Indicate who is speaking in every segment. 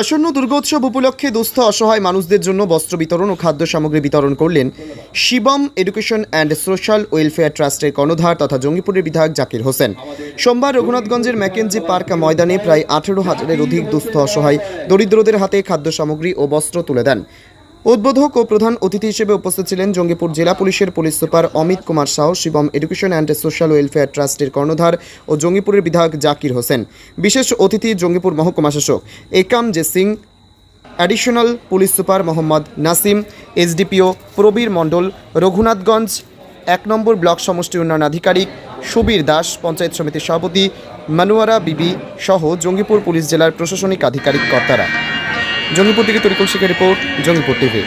Speaker 1: আসন্ন দুর্গোৎসব উপলক্ষে দুস্থ অসহায় মানুষদের জন্য বস্ত্র বিতরণ ও খাদ্য সামগ্রী বিতরণ করলেন Shivam education and social welfare ট্রাস্টের কর্ণধার তথা জঙ্গিপুরের বিধায়ক জাকির হোসেন। সোমবার রঘুনাথগঞ্জের ম্যাকেনজি পার্ক ময়দানে প্রায় আঠেরো হাজারের অধিক দুস্থ অসহায় দরিদ্রদের হাতে খাদ্য সামগ্রী ও বস্ত্র তুলে দেন। উদ্বোধক ও প্রধান অতিথি হিসেবে উপস্থিত ছিলেন জঙ্গিপুর জেলা পুলিশের police super Amit Kumar Sah, Shivam education and social welfare ট্রাস্টের কর্ণধার ও জঙ্গিপুরের বিধায়ক জাকির হোসেন। বিশেষ অতিথি জঙ্গিপুর মহকুমা শাসক Ekam J Singh, additional police super Mohammad Nasim, SDPO Prabir Mondal, Raghunathganj এক নম্বর ব্লক সমষ্টি উন্নয়ন আধিকারিক সুবীর দাস, পঞ্চায়েত সমিতির সভাপতি মানুয়ারা বিবি সহ জঙ্গিপুর পুলিশ জেলার প্রশাসনিক আধিকারিক কর্তারা। জঙ্গিপুর থেকে তরিকুল শেখের রিপোর্ট, জঙ্গিপুর টিভি।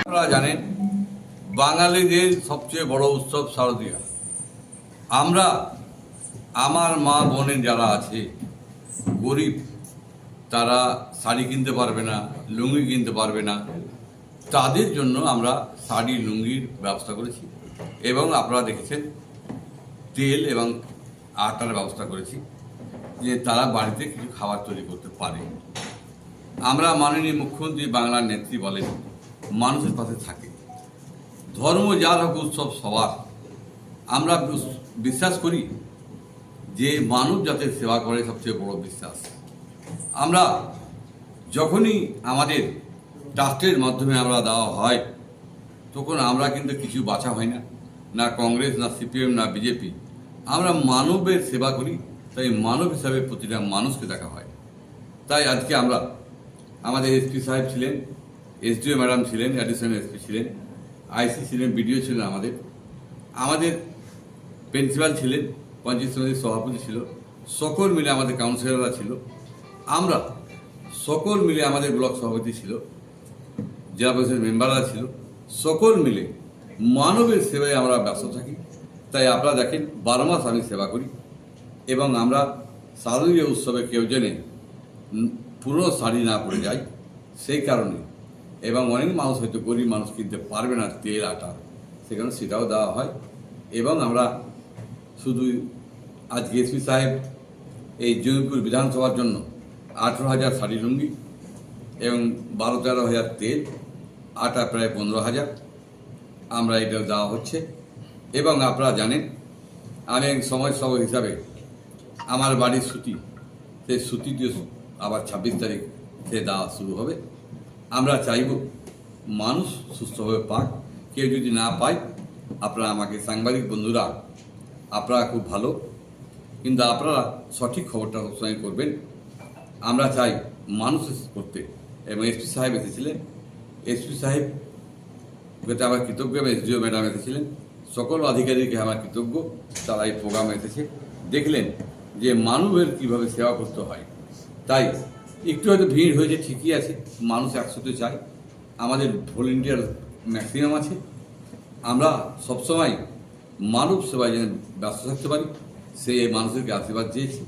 Speaker 2: আপনারা জানেন, বাঙালিদের সবচেয়ে বড় উৎসব শারদীয়া। আমরা, আমার মা বোনের যারা আছে, গরিব, তারা শাড়ি কিনতে পারবে না, লুঙ্গি কিনতে পারবে না, তাদের জন্য আমরা শাড়ি, লুঙ্গির ব্যবস্থা করেছি। এবং আপনারা দেখেছেন, তেল এবং আটার ব্যবস্থা করেছি। যে তারা বাড়িতে কিছু খাবার তৈরি করতে পারে। আমরা মাননীয় মুখ্যমন্ত্রী বাংলার নেত্রী বলেন, মানুষের পাশে থাকে। ধর্ম যার হোক উৎসব সবার। আমরা বিশ্বাস করি যে মানুষ যাতে সেবা করে সবচেয়ে বড় বিশ্বাস। আমরা যখনই আমাদের ট্রাস্টের মাধ্যমে আমরা দেওয়া হয়, তখন আমরা কিন্তু কিছু বাছা হয় না। না কংগ্রেস, না সিপিএম, না বিজেপি। আমরা মানবের সেবা করি। তাই মানব হিসাবে প্রতিটা মানুষকে দেখা হয়। তাই আজকে আমরা আমাদের এসপি সাহেব ছিলেন, এসডিও ম্যাডাম ছিলেন, অ্যাডিশনাল এসপি ছিলেন, আইসি ছিলেন, বিডিও ছিলেন আমাদের। আমাদের প্রিন্সিপাল ছিলেন, পঞ্চায়েত সমিতির সভাপতি ছিল, সকল মিলে আমাদের কাউন্সিলররা ছিল। আমরা সকল মিলে আমাদের ব্লক সভাপতি ছিল, জেলা পরিষদের মেম্বাররা ছিল, সকল মিলে মানবের সেবায় আমরা ব্যস্ত থাকি। তাই আপনারা দেখেন, বারো মাস আমি সেবা করি। এবং আমরা শারদীয় উৎসবে কেউ জেনে পুরো শাড়ি না পরে যাই, সেই কারণে। এবং অনেক মানুষ হয়তো গরিব মানুষ কিনতে পারবে না তেল, আটা, সেখানে সেটাও দেওয়া হয়। এবং আমরা শুধু আজকে এসপি সাহেব এই জমিপুর বিধানসভার জন্য আঠেরো হাজার শাড়ি লুঙ্গি এবং বারো তেরো হাজার তেল, আটা প্রায় পনেরো হাজার আমরা এটা দেওয়া হচ্ছে। এবং আপনারা জানেন আমি এক সমাজসেবক হিসাবে আমার বাড়ির ছুটি। সেই ছুটিতে আবার ছাব্বিশ তারিখ সে দেওয়া শুরু হবে। আমরা চাইব মানুষ সুস্থভাবে পাক। কেউ যদি না পায়, আপনারা আমাকে সাংবাদিক বন্ধুরা, আপনারা খুব ভালো। কিন্তু আপনারা সঠিক খবরটা সবসময় করবেন। আমরা চাই মানুষ করতে। এবং এসপি সাহেব এসেছিলেন। এসপি সাহেব যাতে আমার কৃতজ্ঞ এবং এসডিও ম্যাডাম এসেছিলেন। সকল আধিকারিককে আমার কৃতজ্ঞ। তারা এই প্রোগ্রামে এসেছে। দেখলেন যে মানবের কীভাবে সেবা করতে হয়। তাই একটু হয়তো ভিড় হয়েছে, ঠিকই আছে, মানুষ একসাথে চায়। আমাদের ভলেন্টিয়ার ম্যাক্সিমাম আছে। আমরা সবসময় মানব সেবায় যেন ব্যস্ত থাকতে পারি সেই মানুষেরকে আশীর্বাদ চেয়েছি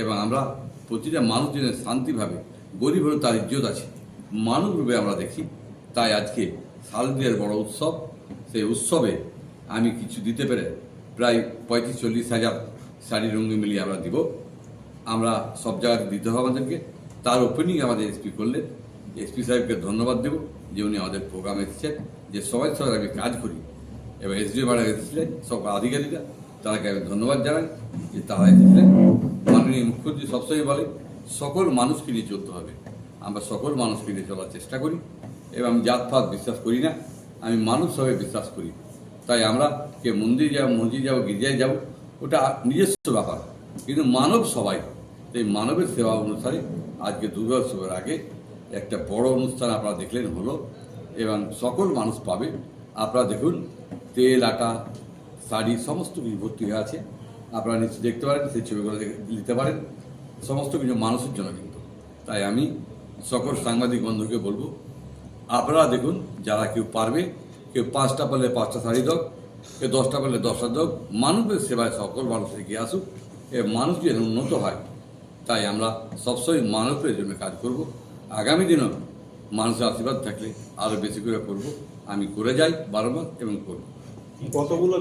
Speaker 2: এবং আমরা প্রতিটা মানুষ যেন শান্তিভাবে, গরিব হলেও তার ইজ্জত আছে, মানব রূপে আমরা দেখি। তাই আজকে শারদীয়ার বড় উৎসব, সেই উৎসবে আমি কিছু দিতে পেরে প্রায় পঁয়ত্রিশ চল্লিশ হাজার শাড়ি রঙে মিলিয়ে আমরা দিব। আমরা সব জায়গাতে দিতে হবে আমাদেরকে। তার ওপেনিং আমাদের এসপি করলেন এসপি সাহেবকে ধন্যবাদ দেব যে উনি আমাদের প্রোগ্রামে এসেছেন, যে সবাই সবাই আমি কাজ করি। এবং এসডিও ম্যাডাম এসেছিলেন, সব আধিকারিকরা, তাদেরকে আমি ধন্যবাদ জানাই যে তারা এসেছিলেন। মাননীয় মুখ্যমন্ত্রী সবসময় বলে, সকল মানুষকে নিয়ে চলতে হবে। আমরা সকল মানুষকে নিয়ে চলার চেষ্টা করি। এবং আমি জাতপাত বিশ্বাস করি না, আমি মানুষ হিসাবে বিশ্বাস করি। তাই আমরা কে মন্দির যাব, মসজিদ যাব, গির্জায় যাব ওটা নিজস্ব ব্যাপার। কিন্তু মানব সবাই। এই মানবের সেবা অনুসারে আজকে দুর্গোৎসবের আগে একটা বড় অনুষ্ঠান আপনারা দেখলেন হলো, এবং সকল মানুষ পাবে। আপনারা দেখুন, তেল, আটা, শাড়ি, সমস্ত কিছু ভর্তি হয়ে আছে। আপনারা নিশ্চয়ই দেখতে পারেন, সেই ছবিগুলো নিতে পারেন। সমস্ত কিছু মানুষের জন্য কিন্তু। তাই আমি সকল সাংবাদিক বন্ধুকে বলব, আপনারা দেখুন, যারা কেউ পারবে, কেউ পাঁচটা পারলে পাঁচটা শাড়ি দাও কেউ দশটা পেলে দশটা দেব মানুষের সেবায় সকল মানুষ এগিয়ে আসুক। এ মানুষ যেন উন্নত হয়, তাই আমরা সবসময় মানুষের জন্য কাজ করব। আগামী দিনও মানুষের আশীর্বাদ থাকলে আরও বেশি করে করব। আমি করে যাই বারবার এবং করব।
Speaker 3: কতগুলো